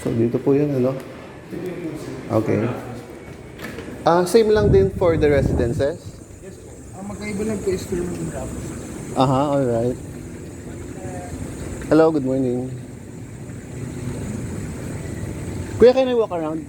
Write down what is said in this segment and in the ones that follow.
So, dito po yun, ano? Okay. Ah, same lang din for the residences? Yes po. Ang magkaiba lang po is Fairmont and Raffles. Aha, alright. Hello, good morning. Kuya, can I walk around?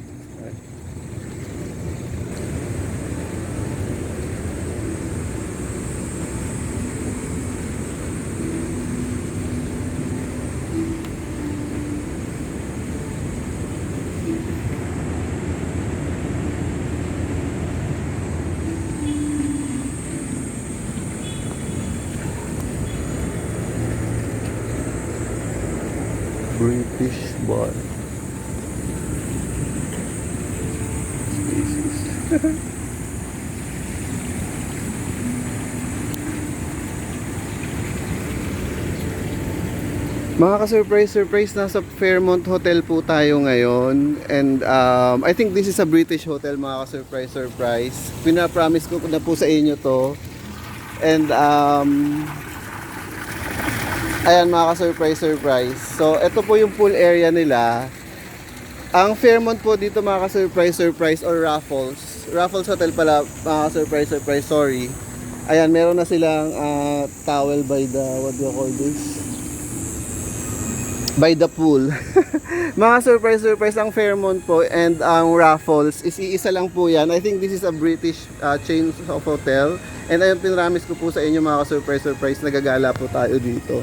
British bar. Spaces. Mga ka-surprise, surprise, nasa Fairmont Hotel po tayo ngayon. And um, I think this is a British hotel, mga ka-surprise, surprise. Pinapromise ko na po sa inyo to. And um, Ayan mga ka-surprise, surprise. So, ito po yung pool area nila. Ang Fairmont po dito mga ka-surprise, surprise or Raffles. Raffles Hotel pala, mga ka-surprise, surprise, sorry. Ayan, meron na silang ah, towel by the, what do you call this? By the pool. mga surprise, surprise, ang Fairmont po and ang Raffles is iisa lang po yan. I think this is a British ah, chain of hotel. And ayun, pinramis ko po sa inyo mga ka-surprise, surprise, nagagala po tayo dito.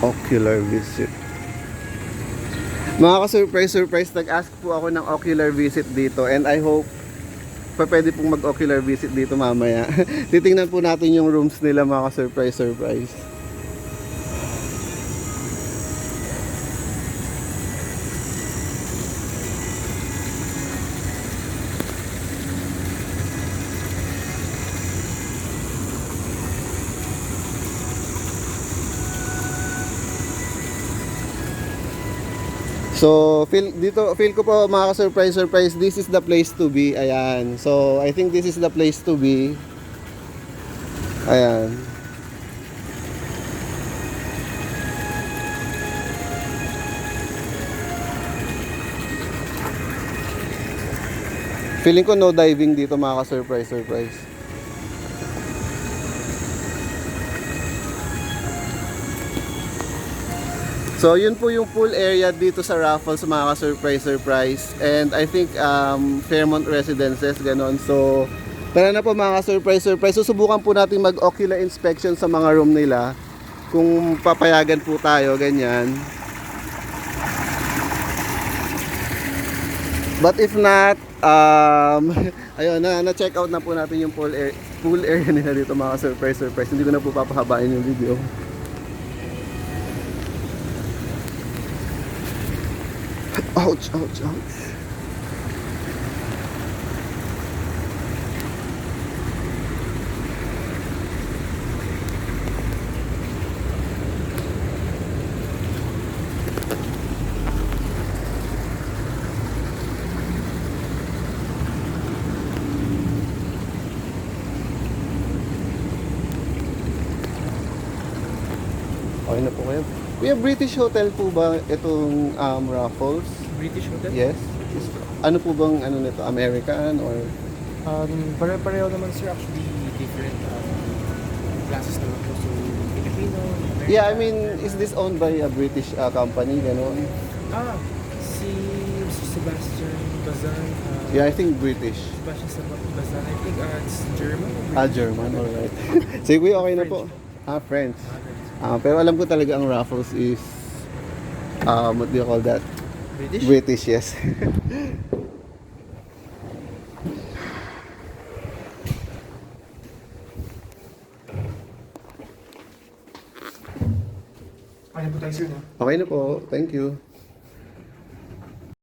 Ocular visit. Mga ka-surprise, surprise, nag-ask po ako ng ocular visit dito and I hope pa pwede pong mag-ocular visit dito mamaya. Titingnan po natin yung rooms nila mga ka-surprise, surprise. So, feel dito feel ko po mga ka-surprise surprise, this is the place to be. Ayan. So, I think this is the place to be. Ayan. Feeling ko no diving dito mga ka-surprise surprise. So, yun po yung pool area dito sa Raffles, mga ka-surprise, surprise. And I think um, Fairmont Residences, ganon. So, tara na po mga ka-surprise, surprise. Susubukan po natin mag-ocular inspection sa mga room nila. Kung papayagan po tayo, ganyan. But if not, um, ayun na, na-check out na po natin yung pool, air, pool area nila dito mga ka-surprise, surprise. Hindi ko na po papahabain yung video. Ouch, ouch, ouch. Okay na po kayo. Kuya, British Hotel po ba itong um, Raffles? British Hotel? Yes. Is- ano po bang ano nito? American or Um, pare-pareho naman sir actually different um, classes naman po. So, Filipino, American. Yeah, I mean, is this owned by a British uh, company ganon? Ah, si, Sebastian Bazan. Uh, Yeah, I think British. Sebastian Bazan. I think uh, it's German. Ah? German, alright. Sige, kuya, okay na po. Ah, French. Ah, French. Ah, pero alam ko talaga ang Raffles is um, what do you call that? British? British, yes. Kaya po tayo sir, no? okay na po. Thank you.